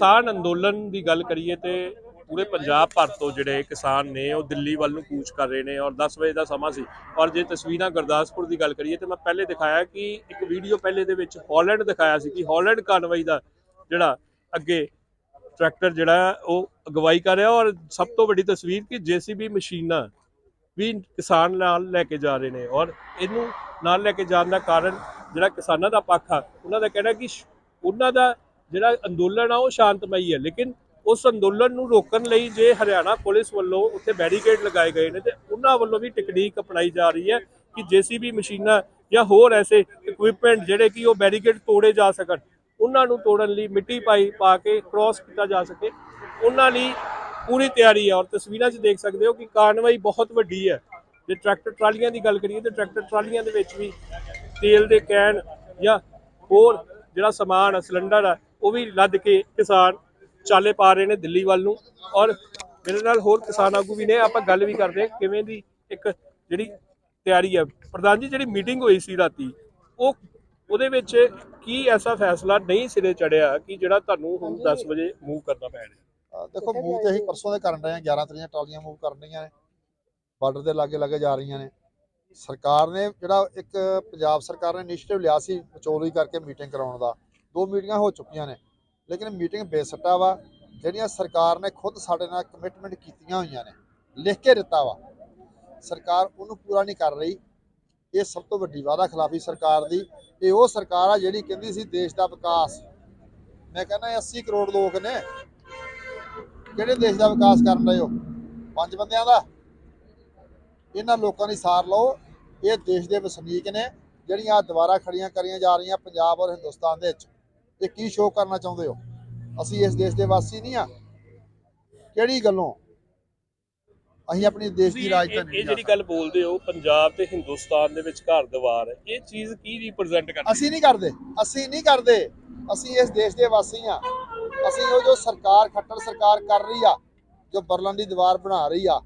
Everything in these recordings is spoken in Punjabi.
ਕਿਸਾਨ ਅੰਦੋਲਨ ਦੀ ਗੱਲ ਕਰੀਏ ਤੇ ਪੂਰੇ ਪੰਜਾਬ ਭਰ ਤੋਂ ਜਿਹੜੇ ਕਿਸਾਨ ਨੇ, ਉਹ ਦਿੱਲੀ ਵੱਲ ਨੂੰ ਕੂਚ ਕਰ ਰਹੇ ਨੇ ਔਰ 10 ਵਜੇ ਦਾ ਸਮਾਂ ਸੀ। ਔਰ ਜੇ ਤਸਵੀਰਾਂ ਗੁਰਦਾਸਪੁਰ ਦੀ ਗੱਲ ਕਰੀਏ ਤੇ ਮੈਂ ਪਹਿਲੇ ਦਿਖਾਇਆ ਕਿ ਇੱਕ ਵੀਡੀਓ ਪਹਿਲੇ ਦੇ ਵਿੱਚ ਹਾਲੈਂਡ ਦਿਖਾਇਆ ਸੀ ਕਿ ਹਾਲੈਂਡ ਕਾਰਵਾਈ ਦਾ ਜਿਹੜਾ ਅੱਗੇ ਟਰੈਕਟਰ ਜਿਹੜਾ ਉਹ ਅਗਵਾਈ ਕਰ ਰਿਹਾ ਔਰ ਸਭ ਤੋਂ ਵੱਡੀ ਤਸਵੀਰ ਕਿ ਜੀਸੀਬੀ ਮਸ਼ੀਨਾਂ ਵੀ ਕਿਸਾਨ ਨਾਲ ਲੈ ਕੇ ਜਾ ਰਹੇ ਨੇ ਔਰ ਇਹਨੂੰ ਨਾਲ ਲੈ ਕੇ ਜਾਣ ਦਾ ਕਾਰਨ ਜਿਹੜਾ ਕਿਸਾਨਾਂ ਦਾ ਪੱਖ ਆ, ਉਹਨਾਂ ਦਾ ਕਹਿਣਾ ਕਿ ਸ਼- ਉਹਨਾਂ ਦਾ ਜਿਹੜਾ ਅੰਦੋਲਨ ਆ, ਉਹ ਸ਼ਾਂਤਮਈ ਹੈ। ਲੇਕਿਨ ਉਸ ਅੰਦੋਲਨ ਨੂੰ ਰੋਕਣ ਲਈ ਜੇ ਹਰਿਆਣਾ ਪੁਲਿਸ ਵੱਲੋਂ ਉੱਥੇ ਬੈਰੀਕੇਡ ਲਗਾਏ ਗਏ ਨੇ, ਤੇ ਉਹਨਾਂ ਵੱਲੋਂ ਵੀ ਟੈਕਨੀਕ ਅਪਣਾਈ ਜਾ ਰਹੀ ਹੈ ਕਿ ਜੀਸੀਬੀ ਮਸ਼ੀਨਾਂ ਜਾਂ ਹੋਰ ਐਸੇ ਇਕਵਿਪਮੈਂਟ ਜਿਹੜੇ ਕਿ ਉਹ ਬੈਰੀਕੇਡ ਤੋੜੇ ਜਾ ਸਕਣ। ਉਹਨਾਂ ਨੂੰ ਤੋੜਨ ਲਈ ਮਿੱਟੀ ਪਾਈ, ਪਾ ਕੇ ਕ੍ਰਾਸ ਕੀਤਾ ਜਾ ਸਕੇ। ਉਹਨਾਂ ਲਈ ਪੂਰੀ ਤਿਆਰੀ ਹੈ ਔਰ ਤਸਵੀਰਾਂ 'ਚ ਦੇਖ ਸਕਦੇ ਹੋ ਕਿ ਕਾਰਨਵਾਈ ਬਹੁਤ ਵੱਡੀ ਹੈ। ਜੇ ਟਰੈਕਟਰ ਟਰਾਲੀਆਂ ਦੀ ਗੱਲ ਕਰੀਏ, ਤੇ ਟਰੈਕਟਰ ਟਰਾਲੀਆਂ ਦੇ ਵਿੱਚ ਵੀ ਤੇਲ ਦੇ ਕੈਨ ਜਾਂ ਹੋਰ ਜਿਹੜਾ ਸਮਾਨ ਆ, ਸਿਲੰਡਰ ਆ ਉਹ ਵੀ ਲੱਦ ਕੇ ਕਿਸਾਨ ਚਾਲੇ ਪਾ ਰਹੇ ਨੇ ਦਿੱਲੀ ਵੱਲ ਨੂੰ ਔਰ ਮੇਰੇ ਨਾਲ ਹੋਰ ਕਿਸਾਨ ਆਗੂ ਵੀ ਨੇ ਆਪਾਂ ਗੱਲ ਵੀ ਕਰਦੇ ਹਾਂ ਕਿਵੇਂ ਦੀ ਇੱਕ ਜਿਹੜੀ ਤਿਆਰੀ ਹੈ ਪ੍ਰਧਾਨ ਜੀ ਜਿਹੜੀ ਮੀਟਿੰਗ ਹੋਈ ਸੀ ਰਾਤੀ ਉਹ ਉਹਦੇ ਵਿੱਚ ਕੀ ਐਸਾ ਫੈਸਲਾ ਨਹੀਂ ਸਿਰੇ ਚੜਿਆ ਕਿ ਜਿਹੜਾ ਤੁਹਾਨੂੰ ਹੁਣ 10 ਵਜੇ ਮੂਵ ਕਰਨਾ ਪੈ ਰਿਹਾ? ਦੇਖੋ ਮੂਵ ਤੇ ਅਸੀਂ ਪਰਸੋਂ ਦੇ ਕਰਨ ਰਹੇ ਹਾਂ 11 ਤਰੀਆਂ ਟਰਾਲੀਆਂ ਮੂਵ ਕਰਨ ਰਹੀਆਂ ਨੇ ਬਾਰਡਰ ਦੇ ਲਾਗੇ ਲਾਗੇ ਜਾ ਰਹੀਆਂ ਨੇ। ਸਰਕਾਰ ਨੇ ਜਿਹੜਾ ਇੱਕ ਪੰਜਾਬ ਸਰਕਾਰ ਨੇ ਇਨੀਸ਼ੀਏਟਿਵ ਲਿਆ ਸੀ ਵਿਚੋਲੀ ਕਰਕੇ ਮੀਟਿੰਗ ਕਰਾਉਣ ਦਾ ਦੋ ਮੀਟਿੰਗਾਂ ਹੋ ਚੁੱਕੀਆਂ ਨੇ। ਲੇਕਿਨ ਮੀਟਿੰਗ ਬੇਸੱਟਾ ਵਾ, ਜਿਹੜੀਆਂ ਸਰਕਾਰ ਨੇ ਖੁਦ ਸਾਡੇ ਨਾਲ ਕਮਿਟਮੈਂਟ ਕੀਤੀਆਂ ਹੋਈਆਂ ਨੇ, ਲਿਖ ਕੇ ਦਿੱਤਾ ਵਾ। ਸਰਕਾਰ ਉਹਨੂੰ ਪੂਰਾ ਨਹੀਂ ਕਰ ਰਹੀ। ਇਹ ਸਭ ਤੋਂ ਵੱਡੀ ਵਾਅਦਾ ਖਿਲਾਫੀ ਸਰਕਾਰ ਦੀ। ਇਹ ਉਹ ਸਰਕਾਰ ਆ ਜਿਹੜੀ ਕਹਿੰਦੀ ਸੀ ਦੇਸ਼ ਦਾ ਵਿਕਾਸ। ਮੈਂ ਕਹਿੰਦਾ 80 ਕਰੋੜ ਲੋਕ ਨੇ। ਕਿਹੜੇ ਦੇਸ਼ ਦਾ ਵਿਕਾਸ ਕਰਨ ਰਹੇ ਹੋ? ਪੰਜ ਬੰਦਿਆਂ ਦਾ। ਇਹਨਾਂ ਲੋਕਾਂ ਦੀ ਸਾਰ ਲਓ। ਇਹ ਦੇਸ਼ ਦੇ ਵਸਨੀਕ ਨੇ, ਜਿਹੜੀਆਂ ਦੁਬਾਰਾ ਖੜੀਆਂ ਕਰੀਆਂ ਜਾ ਰਹੀਆਂ ਪੰਜਾਬ ਔਰ ਹਿੰਦੁਸਤਾਨ ਦੇ ਵਿੱਚ। ਇਹ ਕੀ ਸ਼ੋਅ ਕਰਨਾ ਚਾਹੁੰਦੇ ਹੋ? ਅਸੀਂ ਇਸ ਦੇਸ਼ ਦੇ ਵਾਸੀ ਨਹੀਂ ਆ। ਕਿਹੜੀ ਗੱਲੋਂ? ਅਸੀਂ ਆਪਣੀ ਦੇਸ਼ ਦੀ ਰਾਜਧਾਨੀ ਇਹ- ਜਿਹੜੀ ਗੱਲ ਬੋਲਦੇ ਹੋ ਪੰਜਾਬ ਤੇ ਹਿੰਦੁਸਤਾਨ ਦੇ ਵਿੱਚ ਘਰ ਦੀਵਾਰ ਹੈ ਇਹ ਚੀਜ਼ ਕੀ ਰਿਪਰੈਜ਼ੈਂਟ ਕਰਦੀ ਅਸੀਂ ਨਹੀਂ ਕਰਦੇ ਅਸੀਂ ਨਹੀਂ ਕਰਦੇ ਅਸੀਂ ਇਸ ਦੇਸ਼ ਦੇ ਵਾਸੀ ਆ। ਅਸੀਂ ਉਹ ਜੋ ਸਰਕਾਰ ਖੱਟਰ ਸਰਕਾਰ ਕਰ ਰਹੀ ਆ ਜੋ ਬਰਲਨ ਦੀ ਦੀਵਾਰ ਬਣਾ ਰਹੀ ਆ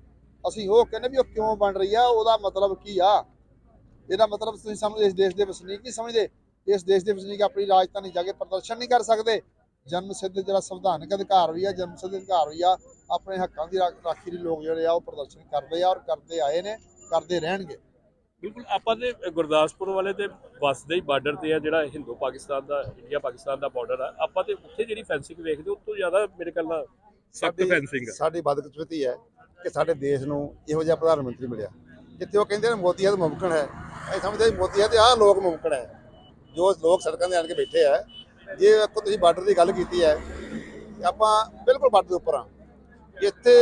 ਅਸੀਂ ਉਹ ਕਹਿੰਦੇ ਵੀ ਉਹ ਕਿਉਂ ਬਣ ਰਹੀ ਆ ਉਹਦਾ ਮਤਲਬ ਕੀ ਆ? ਇਹਦਾ ਮਤਲਬ ਤੁਸੀਂ ਸਮਝਦੇ ਇਸ ਦੇਸ਼ ਦੇ ਵਸਨੀਕ ਨਹੀਂ ਸਮਝਦੇ। ਇਸ ਦੇਸ਼ ਦੇ ਵਸਨੀਕ ਆਪਣੀ ਰਾਜਧਾਨੀ ਜਾ ਕੇ ਪ੍ਰਦਰਸ਼ਨ ਨਹੀਂ ਕਰ ਸਕਦੇ। ਜਨਮ ਸਿੱਧ ਜਿਹੜਾ ਸੰਵਿਧਾਨਕ ਅਧਿਕਾਰ ਵੀ ਆ ਜਨਮ ਸਿੱਧ ਅਧਿਕਾਰ ਵੀ ਆ ਆਪਣੇ ਹੱਕਾਂ ਦੀ ਰਾਖੀ ਲਈ ਲੋਕ ਜਿਹੜੇ ਆ ਉਹ ਪ੍ਰਦਰਸ਼ਨ ਕਰਦੇ ਆ ਔਰ ਕਰਦੇ ਆਏ ਨੇ ਕਰਦੇ ਰਹਿਣਗੇ। ਬਿਲਕੁਲ ਆਪਾਂ ਤੇ ਗੁਰਦਾਸਪੁਰ ਵਾਲੇ ਤੇ ਵਸਦੇ ਹੀ ਬਾਰਡਰ ਤੇ ਆ ਜਿਹੜਾ ਹਿੰਦੂ ਪਾਕਿਸਤਾਨ ਦਾ ਇੰਡੀਆ ਪਾਕਿਸਤਾਨ ਦਾ ਬਾਰਡਰ ਆ। ਆਪਾਂ ਤੇ ਉੱਥੇ ਜਿਹੜੀ ਫੈਂਸਿੰਗ ਵੇਖਦੇ ਉਸ ਤੋਂ ਜ਼ਿਆਦਾ ਮੇਰੇ ਖਿਆਲ ਨਾਲ ਸਖਤ ਫੈਂਸਿੰਗ ਸਾਡੀ ਬਦਕਿਸਮਤੀ ਹੈ ਕਿ ਸਾਡੇ ਦੇਸ਼ ਨੂੰ ਇਹੋ ਜਿਹਾ ਪ੍ਰਧਾਨ ਮੰਤਰੀ ਮਿਲਿਆ। ਜਿੱਥੇ ਉਹ ਕਹਿੰਦੇ ਨੇ ਮੋਦੀ ਹੈ ਤਾਂ ਮੁਮਕਨ ਹੈ। ਅਸੀਂ ਸਮਝਦੇ ਮੋਦੀ ਹੈ ਤੇ ਆਹ ਲੋਕ ਮੁਮਕਨ ਹੈ। ਜੋ ਲੋਕ ਸੜਕਾਂ ਤੇ ਆਣ ਕੇ ਬੈਠੇ ਆ, ਜੇ ਵੇਖੋ ਤੁਸੀਂ ਬਾਰਡਰ ਦੀ ਗੱਲ ਕੀਤੀ ਹੈ, ਆਪਾਂ ਬਿਲਕੁਲ ਬਾਰਡਰ ਦੇ ਉੱਪਰ ਆ। ਇੱਥੇ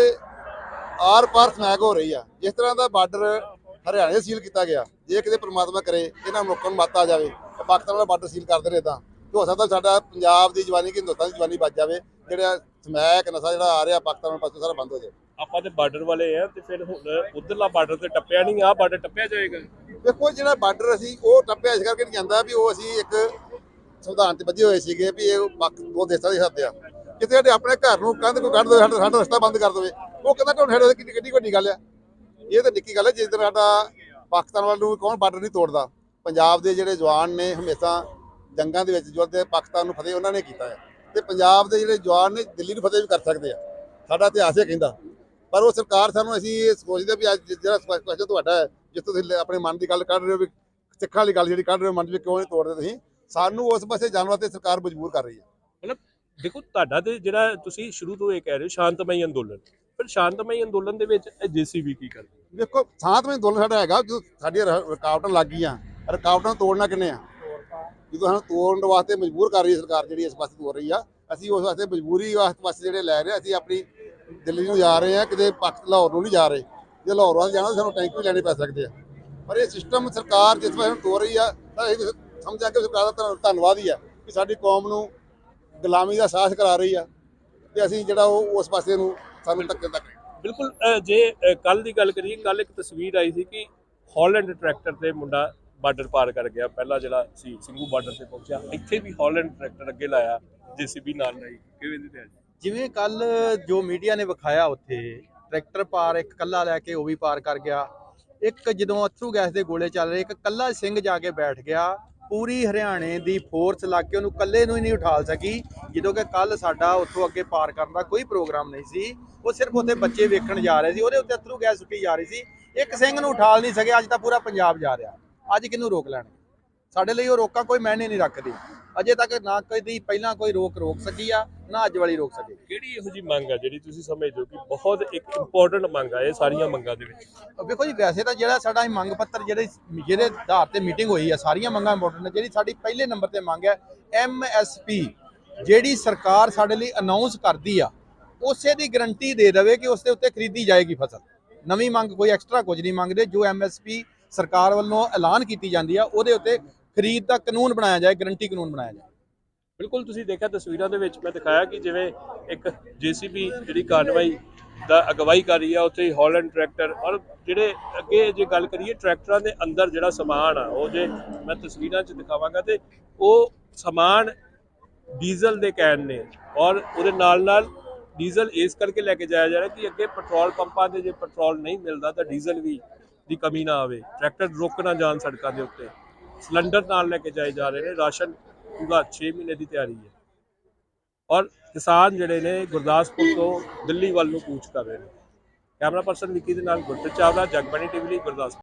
ਆਰ ਪਾਰ ਸਮੈਕ ਹੋ ਰਹੀ ਆ। ਜਿਸ ਤਰ੍ਹਾਂ ਦਾ ਬਾਰਡਰ ਹਰਿਆਣੇ ਸੀਲ ਕੀਤਾ ਗਿਆ, ਜੇ ਕਿਤੇ ਪ੍ਰਮਾਤਮਾ ਕਰੇ, ਇਹਨਾਂ ਲੋਕਾਂ ਨੂੰ ਮੱਤ ਆ ਜਾਵੇ, ਤਾਂ ਪਾਕਿਸਤਾਨ ਵਾਲਾ ਬਾਰਡਰ ਸੀਲ ਕਰਦੇ ਰਹੇ ਤਾਂ। ਹੋ ਸਕਦਾ ਸਾਡਾ ਪੰਜਾਬ ਦੀ ਜਵਾਨੀ ਕਿ ਹਿੰਦੁਸਤਾਨ ਦੀ ਜਵਾਨੀ ਬਚ ਜਾਵੇ, ਜਿਹੜਾ ਸਮੈਕ ਨਸ਼ਾ ਜਿਹੜਾ ਆ ਰਿਹਾ ਪਾਕਿਸਤਾਨ ਪਾਸੋਂ, ਸਾਰਾ ਬੰਦ ਹੋ ਜਾਵੇ। ਆਪਾਂ ਤੇ ਬਾਰਡਰ ਵਾਲੇ ਆ ਤੇ ਫਿਰ ਹੁਣ ਉਧਰਲਾ ਬਾਰਡਰ ਤੇ ਟੱਪਿਆ ਨਹੀਂ ਆ ਬਾਰਡਰ ਟੱਪਿਆ ਜਾਏਗਾ। ਵੇਖੋ ਜਿਹੜਾ ਬਾਰਡਰ ਅਸੀਂ, ਉਹ ਟੱਪਿਆ ਇਸ ਕਰਕੇ ਨਹੀਂ ਜਾਂਦਾ ਵੀ ਉਹ ਅਸੀਂ ਇੱਕ ਸੰਵਿਧਾਨ ਤੇ ਬੱਝੇ ਹੋਏ ਸੀਗੇ ਵੀ ਇਹ ਪਾਕ ਦੋ ਦੇਸ਼ਾਂ ਦੇ ਹੱਥ ਆ। ਕਿਤੇ ਸਾਡੇ ਆਪਣੇ ਘਰ ਨੂੰ ਕੰਧ ਕੋਈ ਕੱਢ ਦੇ ਸਾਡਾ ਸਾਡਾ ਰਸਤਾ ਬੰਦ ਕਰ ਦੇਵੇ, ਉਹ ਕਹਿੰਦਾ ਢੋਲ ਸਾਡੇ ਕਿੰਨੀ ਕਿੰਨੀ ਵੱਡੀ ਗੱਲ ਆ। ਇਹ ਤਾਂ ਨਿੱਕੀ ਗੱਲ ਹੈ ਜਿਸ ਦਿਨ ਸਾਡਾ ਪਾਕਿਸਤਾਨ ਵੱਲ ਨੂੰ ਕੌਣ ਬਾਰਡਰ ਨਹੀਂ ਤੋੜਦਾ। ਪੰਜਾਬ ਦੇ ਜਿਹੜੇ ਜਵਾਨ ਨੇ, ਹਮੇਸ਼ਾ ਜੰਗਾਂ ਦੇ ਵਿੱਚ ਜੁੜਦੇ ਪਾਕਿਸਤਾਨ ਨੂੰ ਫਤਿਹ ਉਹਨਾਂ ਨੇ ਕੀਤਾ ਹੈ। ਤੇ ਪੰਜਾਬ ਦੇ ਜਿਹੜੇ ਜਵਾਨ ਨੇ, ਦਿੱਲੀ ਨੂੰ ਫਤਿਹ ਵੀ ਕਰ ਸਕਦੇ ਆ। ਸਾਡਾ ਇਤਿਹਾਸ ਇਹ ਕਹਿੰਦਾ। ਪਰ ਉਹ ਸਰਕਾਰ ਸਾਨੂੰ ਅਸੀਂ ਇਹ ਸੋਚਦੇ ਵੀ ਅੱਜ ਜਿਹੜਾ ਕੁਐਸਚਨ ਤੁਹਾਡਾ ਹੈ ਜਿਸ ਤੁਸੀਂ ਆਪਣੇ ਮਨ ਦੀ ਗੱਲ ਕੱਢ ਰਹੇ ਹੋ ਵੀ ਸਿੱਖਾਂ ਵਾਲੀ ਗੱਲ ਜਿਹੜੀ ਕੱਢ ਰਹੇ ਹੋ ਮਨ 'ਚ ਵੀ ਕਿਉਂ ਨਹੀਂ ਤੋੜਦੇ ਤੁਸੀਂ? ਸਾਨੂੰ ਉਸ ਪਾਸੇ ਜਾਣ ਵਾਸਤੇ ਸਰਕਾਰ ਮਜਬੂਰ ਕਰ ਰਹੀ ਹੈ। ਦੇਖੋ ਤੁਹਾਡਾ ਤੇ ਜਿਹੜਾ ਤੁਸੀਂ ਸ਼ੁਰੂ ਤੋਂ ਇਹ ਕਹਿ ਰਹੇ ਹੋ ਸ਼ਾਂਤਮਈ ਅੰਦੋਲਨ। ਫਿਰ ਸ਼ਾਂਤਮਈ ਅੰਦੋਲਨ ਦੇ ਵਿੱਚ ਇਹ ਜੀਸੀਬੀ ਕੀ ਕਰਦੀ ਵੇਖੋ ਸਾਤਵੇਂ ਅੰਦੋਲਨ ਸਾਡਾ ਹੈਗਾ ਜਦੋਂ ਸਾਡੀਆਂ ਰੁਕਾਵਟਾਂ ਲੱਗ ਗਈਆਂ ਰੁਕਾਵਟਾਂ ਤੋੜਨਾ ਕਿੰਨੇ ਆ? ਜਦੋਂ ਸਾਨੂੰ ਤੋੜਨ ਵਾਸਤੇ ਮਜਬੂਰ ਕਰ ਰਹੀ ਹੈ ਸਰਕਾਰ ਜਿਹੜੀ ਇਸ ਪਾਸੇ ਤੋੜ ਰਹੀ ਆ ਅਸੀਂ ਉਸ ਵਾਸਤੇ ਮਜਬੂਰੀ ਵਾਸਤੇ ਜਿਹੜੇ ਲੈ ਰਹੇ ਅਸੀਂ ਆਪਣੀ ਦਿੱਲੀ ਨੂੰ ਜਾ ਰਹੇ ਆ, ਕਿਤੇ ਪਾਕ ਲਾਹੌਰ ਨੂੰ ਨਹੀਂ ਜਾ ਰਹੇ। ਜੇ ਲਾਹੌਰ ਵੱਲ ਜਾਣਾ ਸਾਨੂੰ ਟੈਂਕ ਵੀ ਲੈਣੇ ਪੈ ਸਕਦੇ ਆ। ਪਰ ਇਹ ਸਿਸਟਮ ਸਰਕਾਰ ਜਿਸ ਪਾਸੇ ਨੂੰ ਤੋੜ ਰਹੀ ਆ, ਤਾਂ ਇਹ ਸਮਝਾਂ ਕਿ ਸਰਕਾਰ ਦਾ ਧੰਨਵਾਦ ਹੀ ਆ ਕਿ ਸਾਡੀ ਕੌਮ ਨੂੰ ਗੁਲਾਮੀ ਦਾ ਸਾਹਸ ਕਰਾ ਰਹੀ ਆ ਤੇ ਅਸੀਂ ਜਿਹੜਾ ਉਹ ਉਸ ਪਾਸੇ ਨੂੰ ਸਾਨੂੰ ਧੱਕੇ ਤੱਕ ਬਿਲਕੁਲ ਜੇ ਕੱਲ ਦੀ ਗੱਲ ਕਰੀਏ ਕੱਲ ਇੱਕ ਤਸਵੀਰ ਆਈ ਸੀ ਕਿ ਹਾਲੈਂਡ ਟਰੈਕਟਰ ਤੇ ਮੁੰਡਾ ਬਾਰਡਰ ਪਾਰ ਕਰ ਗਿਆ। ਪਹਿਲਾ ਜਿਹੜਾ ਸੀ ਸਿੰਘੂ ਬਾਰਡਰ ਤੇ ਪਹੁੰਚਿਆ। ਇੱਥੇ ਵੀ ਹਾਲੈਂਡ ਟਰੈਕਟਰ ਅੱਗੇ ਲਾਇਆ ਜੀਸੀਬੀ ਨਾਲ ਲਾਈ। ਕਿਵੇਂ ਦੀ ਤਿਆਰੀ? ਜਿਵੇਂ ਕੱਲ ਜੋ ਮੀਡੀਆ ਨੇ ਵਿਖਾਇਆ ਉੱਥੇ ਟਰੈਕਟਰ ਪਾਰ ਇੱਕ ਕੱਲਾ ਲੈ ਕੇ ਉਹ ਵੀ ਪਾਰ ਕਰ ਗਿਆ। ਇੱਕ ਜਦੋਂ ਅਥਰੂ ਗੈਸ ਦੇ ਗੋਲੇ ਚੱਲ ਰਹੇ, ਇੱਕ ਕੱਲਾ ਸਿੰਘ ਜਾ ਕੇ ਬੈਠ ਗਿਆ। ਪੂਰੀ ਹਰਿਆਣੇ ਦੀ ਫੋਰਸ ਲੱਗ ਕੇ ਉਹਨੂੰ ਇਕੱਲੇ ਨੂੰ ਹੀ ਨਹੀਂ ਉਠਾਲ ਸਕੀ। ਜਦੋਂ ਕਿ ਕੱਲ ਸਾਡਾ ਉੱਥੋਂ ਅੱਗੇ ਪਾਰ ਕਰਨ ਦਾ ਕੋਈ ਪ੍ਰੋਗਰਾਮ ਨਹੀਂ ਸੀ। ਉਹ ਸਿਰਫ ਉੱਥੇ ਬੱਚੇ ਵੇਖਣ ਜਾ ਰਹੇ ਸੀ। ਉਹਦੇ ਉੱਤੇ ਅਥਰੂ ਗੈਸ ਸੁੱਟੀ ਜਾ ਰਹੀ ਸੀ। ਇੱਕ ਸਿੰਘ ਨੂੰ ਉਠਾਲ ਨਹੀਂ ਸਕੇ ਅੱਜ ਤਾਂ ਪੂਰਾ ਪੰਜਾਬ ਜਾ ਰਿਹਾ। ਅੱਜ ਕਿਹਨੂੰ ਰੋਕ ਲੈਣਗੇ ਸਾਡੇ ਲਈ ਉਹ ਰੋਕਾਂ ਕੋਈ ਮਾਇਨੇ ਨਹੀਂ ਰੱਖਦੀ। ਅਜੇ ਤੱਕ ਨਾ ਕਦੀ ਪਹਿਲਾਂ ਕੋਈ ਰੋਕ ਰੋਕ ਸਕੀ ਆ ਨਾ ਅੱਜ ਵਾਲੀ ਰੋਕ ਸਕੇ। ਕਿਹੜੀ ਇਹੋ ਜੀ ਮੰਗ ਆ ਜਿਹੜੀ ਤੁਸੀਂ ਸਮਝਦੇ ਹੋ ਕਿ ਬਹੁਤ ਇੱਕ ਇੰਪੋਰਟੈਂਟ ਮੰਗ ਆ ਇਹ ਸਾਰੀਆਂ ਮੰਗਾਂ ਦੇ ਵਿੱਚ? ਵੇਖੋ ਜੀ ਵੈਸੇ ਤਾਂ ਜਿਹੜਾ ਸਾਡਾ ਇਹ ਮੰਗ ਪੱਤਰ ਜਿਹੜੇ ਜਿਹਦੇ ਆਧਾਰ ਤੇ ਮੀਟਿੰਗ ਹੋਈ ਆ ਸਾਰੀਆਂ ਮੰਗਾਂ ਇੰਪੋਰਟੈਂਟ ਨੇ। ਜਿਹੜੀ ਸਾਡੀ ਪਹਿਲੇ ਨੰਬਰ ਤੇ ਮੰਗ ਹੈ ਐਮਐਸਪੀ ਜਿਹੜੀ ਸਰਕਾਰ ਸਾਡੇ ਲਈ ਅਨਾਉਂਸ ਕਰਦੀ ਆ ਉਸੇ ਦੀ ਗਰੰਟੀ ਦੇ ਦੇਵੇ ਕਿ ਉਸ ਦੇ ਉੱਤੇ ਖਰੀਦੀ ਜਾਏਗੀ ਫਸਲ। ਨਵੀਂ ਮੰਗ ਕੋਈ ਐਕਸਟਰਾ ਕੁਝ ਨਹੀਂ ਮੰਗਦੇ ਜੋ ਐਮਐਸਪੀ ਸਰਕਾਰ ਵੱਲੋਂ ਐਲਾਨ ਕੀਤੀ ਜਾਂਦੀ ਆ, ਉਹਦੇ ਉੱਤੇ ਖਰੀਦ ਦਾ ਕਾਨੂੰਨ ਬਣਾਇਆ ਜਾਏ ਗਰੰਟੀ ਕਾਨੂੰਨ ਬਣਾਇਆ ਜਾਏ। ਬਿਲਕੁਲ, ਤੁਸੀਂ ਦੇਖਿਆ ਤਸਵੀਰਾਂ ਦੇ ਵਿੱਚ ਮੈਂ ਦਿਖਾਇਆ ਕਿ ਜਿਵੇਂ ਇੱਕ ਜੀਸੀਬੀ ਜਿਹੜੀ ਕਾਰਵਾਈ ਦਾ ਅਗਵਾਈ ਕਰ ਰਹੀ ਆ, ਉੱਥੇ ਹੀ ਹਾਲੈਂਡ ਟਰੈਕਟਰ ਔਰ ਜਿਹੜੇ ਅੱਗੇ ਜੇ ਗੱਲ ਕਰੀਏ ਟਰੈਕਟਰਾਂ ਦੇ ਅੰਦਰ ਜਿਹੜਾ ਸਮਾਨ ਆ, ਉਹ ਜੇ ਮੈਂ ਤਸਵੀਰਾਂ 'ਚ ਦਿਖਾਵਾਂਗਾ ਤੇ ਉਹ ਸਮਾਨ ਡੀਜ਼ਲ ਦੇ ਕੈਨ ਨੇ ਔਰ ਉਹਦੇ ਨਾਲ ਨਾਲ ਡੀਜ਼ਲ ਇਸ ਕਰਕੇ ਲੈ ਕੇ ਜਾਇਆ ਜਾ ਰਿਹਾ ਕਿ ਅੱਗੇ ਪੈਟਰੋਲ ਪੰਪਾਂ ਤੇ ਜੇ ਪੈਟਰੋਲ ਨਹੀਂ ਮਿਲਦਾ ਤਾਂ ਡੀਜ਼ਲ ਵੀ ਦੀ ਕਮੀ ਨਾ ਆਵੇ। ਟਰੈਕਟਰ ਰੁਕ ਨਾ ਜਾਣ ਸੜਕਾਂ ਦੇ ਉੱਤੇ। ਸਿਲੰਡਰ ਨਾਲ ਲੈ ਕੇ ਜਾਏ ਜਾ ਰਹੇ ਨੇ। ਰਾਸ਼ਨ ਪੂਰਾ 6 ਮਹੀਨੇ ਦੀ ਤਿਆਰੀ ਹੈ। ਔਰ ਕਿਸਾਨ ਜਿਹੜੇ ਨੇ ਗੁਰਦਾਸਪੁਰ ਤੋਂ ਦਿੱਲੀ ਵੱਲ ਨੂੰ ਕੂਚ ਕਰ ਰਹੇ ਨੇ। ਕੈਮਰਾ ਪਰਸਨ ਵਿੱਕੀ ਦੇ ਨਾਲ ਗੁਰਪ੍ਰੀਤ ਚਾਵਲਾ, ਜਗਬਾਣੀ ਟੀਵੀ ਲਈ ਗੁਰਦਾਸਪੁਰ।